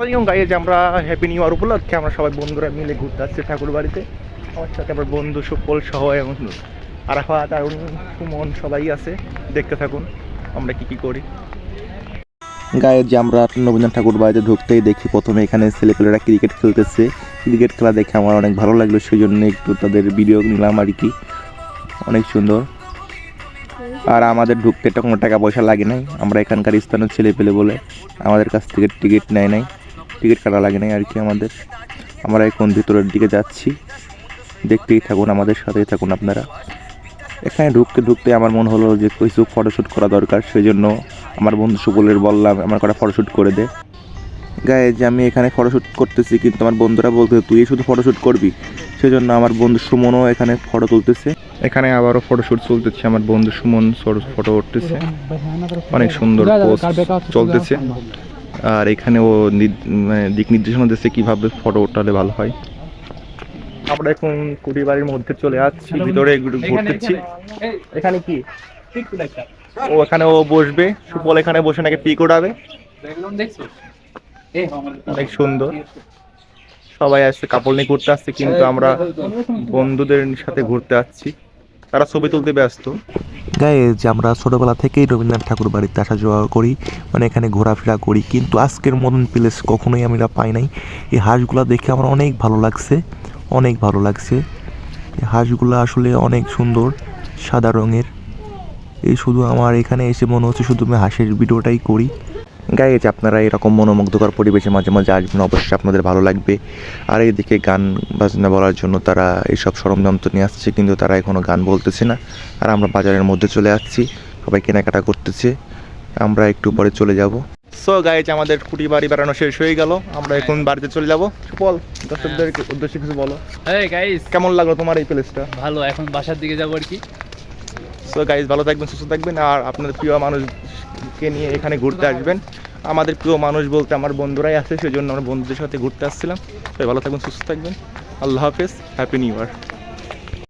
গাইয়ে যে আমরা happy new year উপলক্ষে আমরা সবাই বন্ধুরা মিলে ঘুরতে আসছি ঠাকুর বাড়িতে আমার সাথে আমার বন্ধু সুপল সহ এবং আরাফাত আরুণ সুমন সবাই আছে। দেখতে থাকুন, আমরা কি কি করি। গায়ে যে আমরা নবীন ঠাকুর বাড়িতে ঢুকতেই দেখি প্রথমে এখানে ছেলেপেলেরা ক্রিকেট খেলতেছে। ক্রিকেট খেলা দেখে আমার অনেক ভালো লাগল সেই জন্য একটু তাদের ভিডিও নিলাম আর কি। অনেক সুন্দর। আর আমাদের ঢুকতে কোনো টাকা পয়সা লাগে নাই। আমরা এখানকার স্থানীয় ছেলে পেলে বলে আমাদের কাছ থেকে টিকিট নেয় নাই। টিকিট কাটা লাগে নাই আর কি আমাদের। আমরা এখন ভিতরের দিকে যাচ্ছি। দেখতেই থাকুন আমাদের সাথেই থাকুন আপনারা। এখানে ঢুকতে ঢুকতে আমার মনে হলো যে কিছু ফটোশ্যুট করা দরকার সেই জন্য আমার বন্ধু সুবলের বললাম আমার কটা ফটোশ্যুট করে দে। গায়ে যে আমি এখানে ফটোশ্যুট করতেছি কিন্তু আমার বন্ধুরা বলতে তুই শুধু ফটোশ্যুট করবি? সেই জন্য আমার বন্ধু সুমনও এখানে ফটো তুলতেছে। এখানে আবারও ফটোশ্যুট চলতেছে আমার বন্ধু সুমন ফটো উঠতেছে। অনেক সুন্দর পোস্ট চলতেছে। আর এখানে ও মানে দিক নির্দেশনা দিচ্ছে কীভাবে ফটো উঠালে ভালো হয় আমরা এখন কুটি বাড়ির মধ্যে চলে আসছি ভিতরে একটু ঘুরতেছি এখানে কি ও এখানে ও বসবে সুপল এখানে বসে নাকি পিক ওঠাবে অনেক সুন্দর সবাই আসছে কাপড় নিয়ে ঘুরতে আসছে কিন্তু আমরা বন্ধুদের সাথে ঘুরতে আসছি তারা ছবি তুলতে ব্যস্ত। যে আমরা ছোটবেলা থেকেই রবীন্দ্রনাথ ঠাকুর বাড়িতে আসা যাওয়া করি মানে এখানে ঘোরাফেরা করি, কিন্তু আজকের মতন প্লেস কখনোই আমরা পাই নাই। এই হাঁসগুলো দেখে আমার অনেক ভালো লাগছে, অনেক ভালো লাগছে। এই হাঁসগুলো আসলে অনেক সুন্দর, সাদা রঙের। এই শুধু আমার এখানে এসে মনে হচ্ছে শুধু আমি হাঁসের ভিডিওটাই করি। গায়ে যে আপনারা এরকম মনোমুগ্ধকর পরিবেশে মাঝে মাঝে আসবেন অবশ্যই আপনাদের ভালো লাগবে। আর এইদিকে গান বাজনা বলার জন্য তারা এইসব সরঞ্জাম তো নিয়ে আসছে কিন্তু তারা এখনও গান বলতেছে না। আর আমরা বাজারের মধ্যে চলে আসছি সবাই কেনাকাটা করতেছে। আমরা একটু পরে চলে যাব। সো গাইজ আমাদের কুটি বাড়ি বেড়ানো শেষ হয়ে গেল। আমরা এখন বাড়িতে চলে যাব। বল দর্শকদের উদ্দেশ্যে কিছু বলো। হ্যাঁ গাইস কেমন লাগল তোমার এই প্লেসটা ভালো এখন বাসার দিকে যাব আর কি। সো গাইজ ভালো থাকবেন সুস্থ থাকবেন। আর আপনাদের প্রিয় মানুষকে নিয়ে এখানে ঘুরতে আসবেন। আমাদের প্রিয় মানুষ বলতে আমার বন্ধুরাই আছে সেই জন্য আমরা বন্ধুদের সাথে ঘুরতে আসছিলাম। সবাই ভালো থাকবেন, সুস্থ থাকবেন। আল্লাহ হাফেজ হ্যাপি নিউ ইয়ার